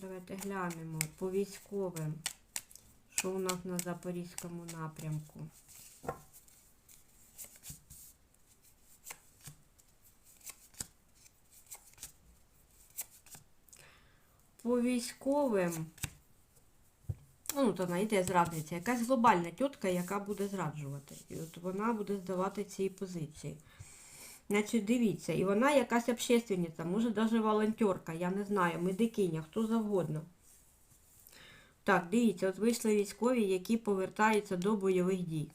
Давайте глянемо по військовим. Що у нас на Запорізькому напрямку? По військовим. Ну, то вона йде зрадниця. Якась глобальна тітка, яка буде зраджувати. І от вона буде здавати ці позиції. Значить, дивіться, і вона якась общественниця, може навіть волонтерка, я не знаю, медикиня, хто завгодно. Так, дивіться, от вийшли військові, які повертаються до бойових дій.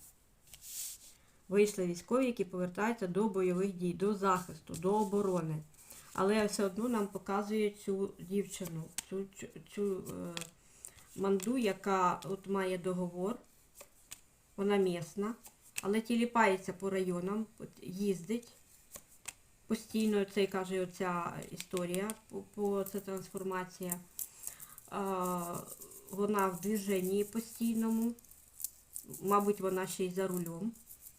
Вийшли військові, які повертаються до бойових дій, до захисту, до оборони. Але все одно нам показує цю дівчину, цю, цю, цю е, манду, яка от має договор. Вона місна, але тіліпається по районам, їздить. Постійно це каже оця історія, по, це трансформація. Вона в движенні постійному. Мабуть, вона ще й за рулем.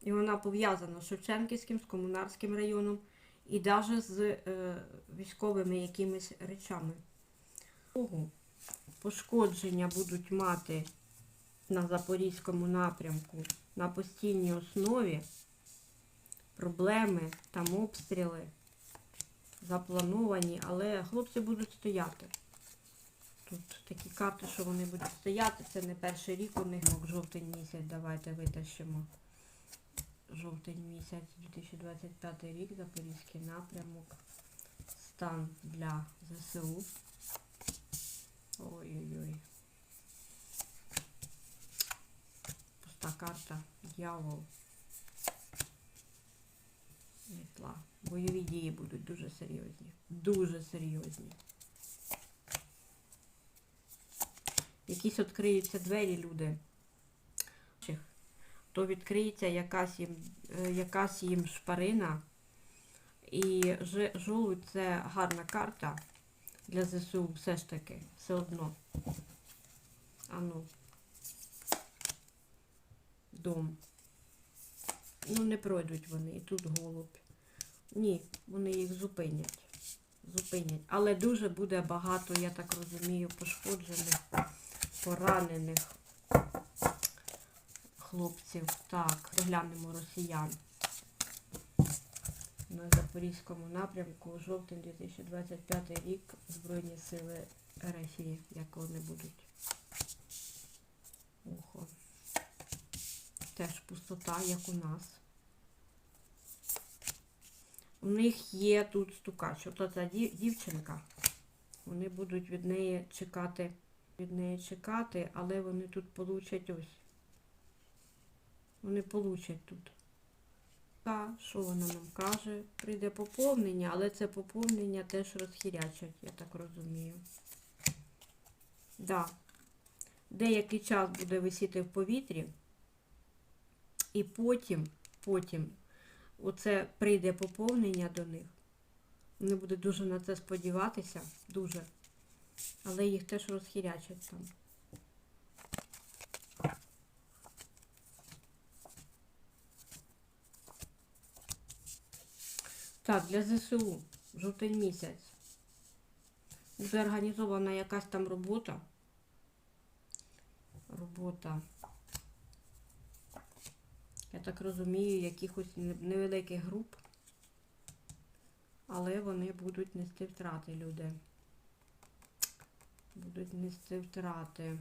І вона пов'язана з Шевченківським, з комунарським районом і навіть з е, військовими якимись речами. Пошкодження будуть мати на Запорізькому напрямку на постійній основі. Проблеми, там обстріли заплановані, але хлопці будуть стояти. Тут такі карти, що вони будуть стояти. Це не перший рік у них, жовтень місяць. Давайте витащимо. Жовтень місяць, 2025 рік, Запорізький напрямок. Стан для ЗСУ. Ой-ой-ой. Пуста карта. Дьявол. Бойові дії будуть дуже серйозні. Дуже серйозні. Якісь відкриються двері, люди. То відкриється якась їм, е, якась їм шпарина. І жолудь це гарна карта для ЗСУ все ж таки, все одно. Ану. Дом. Ну, не пройдуть вони. І тут голубь. Ні, вони їх зупинять. Зупинять. Але дуже буде багато, я так розумію, пошкоджених, поранених хлопців. Так, розглянемо росіян. На Запорізькому напрямку жовтень 2025 рік Збройні сили РФ, як вони будуть. Охо. Теж пустота, як у нас. У них є тут стукач. Ото ця дівчинка. Вони будуть від неї чекати, від неї чекати, але вони тут получать ось. Вони получать тут. Та, що вона нам каже? Прийде поповнення, але це поповнення теж розхірячать, я так розумію. Да. Деякий час буде висіти в повітрі, і потім, потім, оце прийде поповнення до них. Вони будуть дуже на це сподіватися, дуже. Але їх теж розхірячать там. Так, для ЗСУ жовтень місяць. Буде організована якась там робота. Робота. Я так розумію, якихось невеликих груп. Але вони будуть нести втрати, люди. Будуть нести втрати.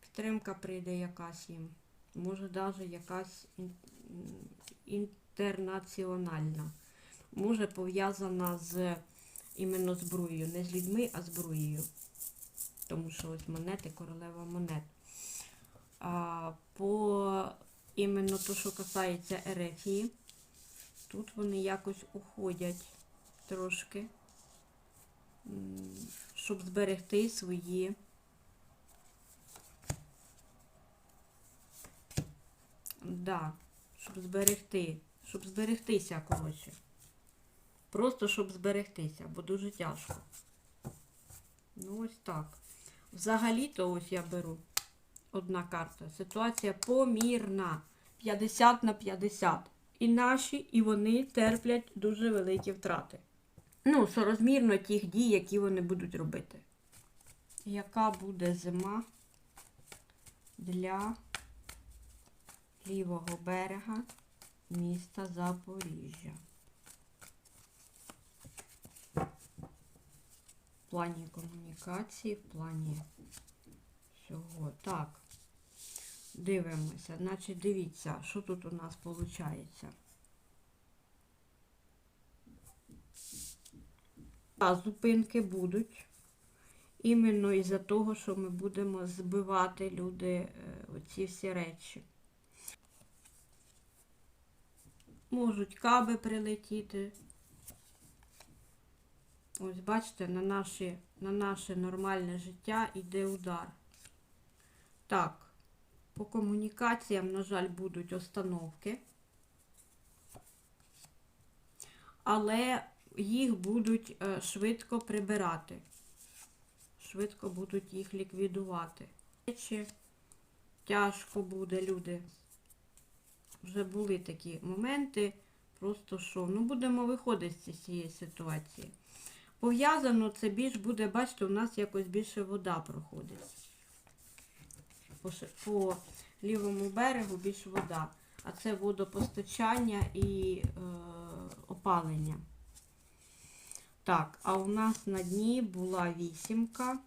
Підтримка прийде якась їм. Може навіть якась інтернаціональна. Може пов'язана з іменно зброєю. Не з людьми, а зброєю. Тому що ось монети, королева монет. А, по іменно то, що касається Ерефії, тут вони якось уходять трошки, щоб зберегти свої. Да, щоб зберегти, щоб зберегтися, коротше. Просто щоб зберегтися, бо дуже тяжко. Ну, ось так. Взагалі-то ось я беру одна карта. Ситуація помірна. 50 на 50. і наші, і вони терплять дуже великі втрати. Ну, соразмірно тих дій, які вони будуть робити. Яка буде зима для лівого берега міста Запоріжжя? Плані комунікації, в плані всього. Так. Дивимося. Значить, дивіться, що тут у нас виходить. Та зупинки будуть. Іменно із-за того, що ми будемо збивати люди е, оці всі речі. Можуть каби прилетіти. Ось бачите, на, наші, на наше нормальне життя йде удар. Так, по комунікаціям, на жаль, будуть остановки. Але їх будуть е, швидко прибирати. Швидко будуть їх ліквідувати. Речі, Тяжко буде, люди. Вже були такі моменти. Просто що? Ну, будемо виходити з цієї ситуації. Пов'язано це більш буде, бачите, у нас якось більше вода проходить. По, по лівому берегу більш вода. А це водопостачання і е, опалення. Так, а у нас на дні була вісімка,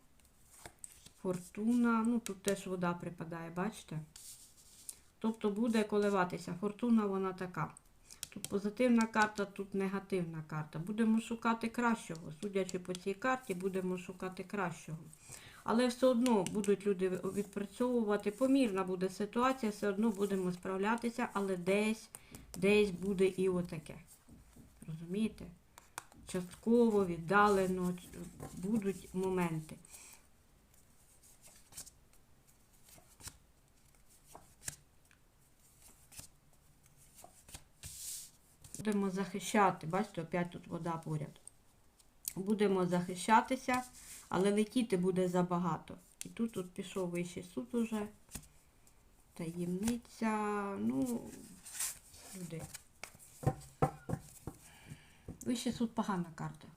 фортуна. Ну, тут теж вода припадає, бачите? Тобто буде коливатися. Фортуна вона така. Тут позитивна карта, тут негативна карта. Будемо шукати кращого. Судячи по цій карті, будемо шукати кращого. Але все одно будуть люди відпрацьовувати. Помірна буде ситуація, все одно будемо справлятися, але десь, десь буде і отаке. Розумієте? Частково, віддалено будуть моменти. Будемо захищати, бачите, опять тут вода поряд. Будемо захищатися, але летіти буде забагато. І тут тут пішов вищий суд уже. Таємниця, ну, люди. Вищий суд погана карта.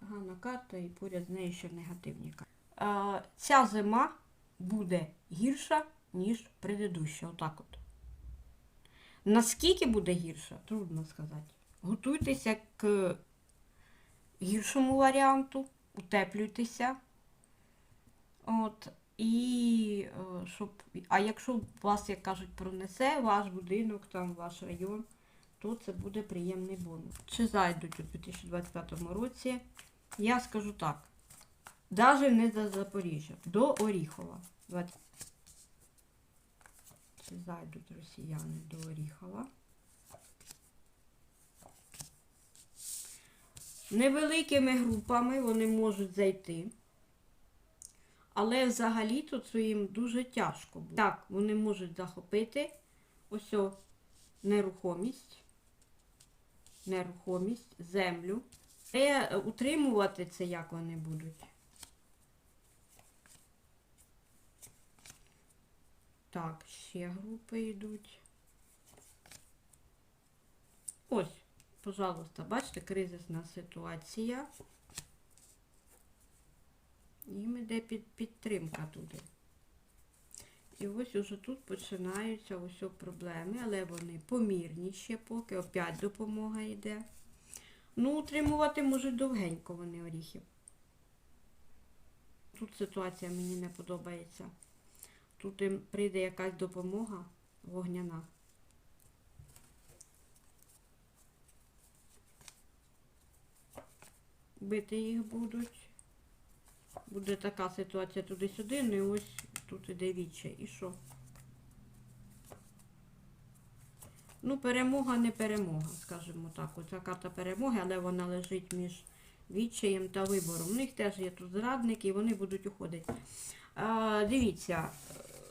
Погана карта і поряд з нею ще негативні карти. А, ця зима буде гірша, ніж предыдуща. Отак от. Наскільки буде гірша, трудно сказати. Готуйтеся к гіршому варіанту, утеплюйтеся. От, і е, щоб, а якщо вас, як кажуть, пронесе ваш будинок, там ваш район, то це буде приємний бонус. Чи зайдуть у 2025 році? Я скажу так. Навіть не за Запоріжжя, до Оріхова. Зайдуть росіяни до Оріхова? Невеликими групами вони можуть зайти. Але взагалі-то це їм дуже тяжко буде. Так, вони можуть захопити ось нерухомість, нерухомість, землю. Е, утримувати це як вони будуть? Так, ще групи йдуть. Ось, пожалуйста, бачите, кризисна ситуація. Їм іде під, підтримка туди. І ось уже тут починаються ось проблеми, але вони помірні ще поки, опять допомога йде. Ну, утримувати можуть довгенько вони оріхів. Тут ситуація мені не подобається. Тут їм прийде якась допомога вогняна. Бити їх будуть. Буде така ситуація туди-сюди, ну і ось тут іде віче. І що? Ну, перемога не перемога, скажімо так. Оця карта перемоги, але вона лежить між відчаєм та вибором. У них теж є тут зрадники, і вони будуть уходити. А, дивіться,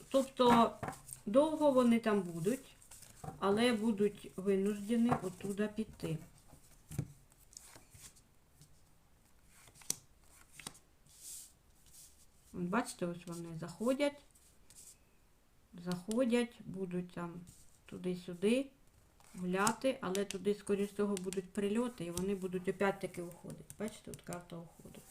тобто довго вони там будуть, але будуть винуждені оттуда піти. Бачите, ось вони заходять, заходять, будуть там туди-сюди. гуляти, але туди, скоріш всього, будуть прильоти, і вони будуть опять-таки уходити. Бачите, от карта уходу.